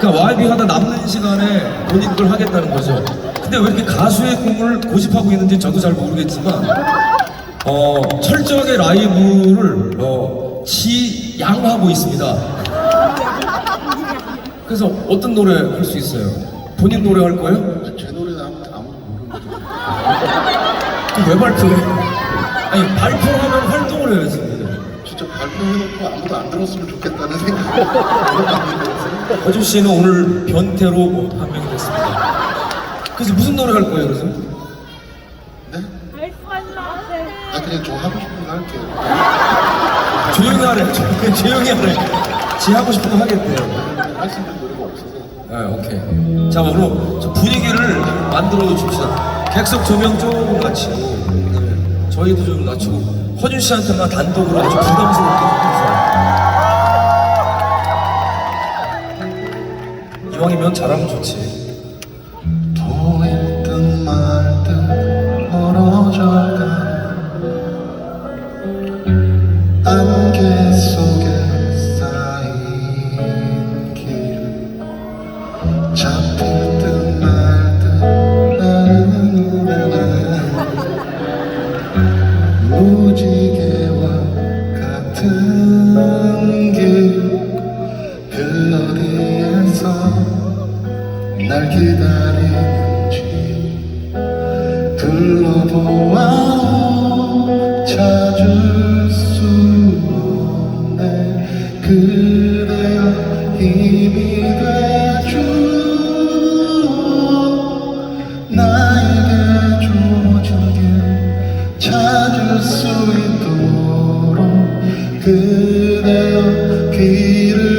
그러니까 YB 하다 남는 시간에 본인 걸 하겠다는 거죠. 근데 왜 이렇게 가수의 꿈을 고집하고 있는지 저도 잘 모르겠지만, 어, 철저하게 라이브를, 어, 지양하고 있습니다. 그래서 어떤 노래 할 수 있어요? 본인 노래 할 거예요? 제 노래는 아무도 아무도 모르는 거죠. 왜 발표해? 아니, 발표를 하면 활동을 해야지. 진짜 발표해놓고 아무도 안 들었으면 좋겠다는 생각이 들었어요. 허준 씨는 오늘 변태로 판명이 됐습니다. 그래서 무슨 노래 할 거예요, 그래서? 네? 아 그냥 저 하고 싶은 거 할게요. 조용히 하래. 조용히, 조용히 하래. 지 하고 싶은 거 하겠대요. 할 수 있는 노래가 없어서. 네, 오케이. 자, 그럼 좀 분위기를 만들어 줍시다. 객석 조명 조금 그다음에 저희도 좀 낮추고, 허준 씨한테만 단독으로 아주 부담스럽게 해주세요. 이왕이면 잘하면 좋지. 보 기다리는지 둘러보아도 찾을 수 없네. 그대여 힘이 되주 나에게 주어진 찾을 수 있도록. 그대여 길을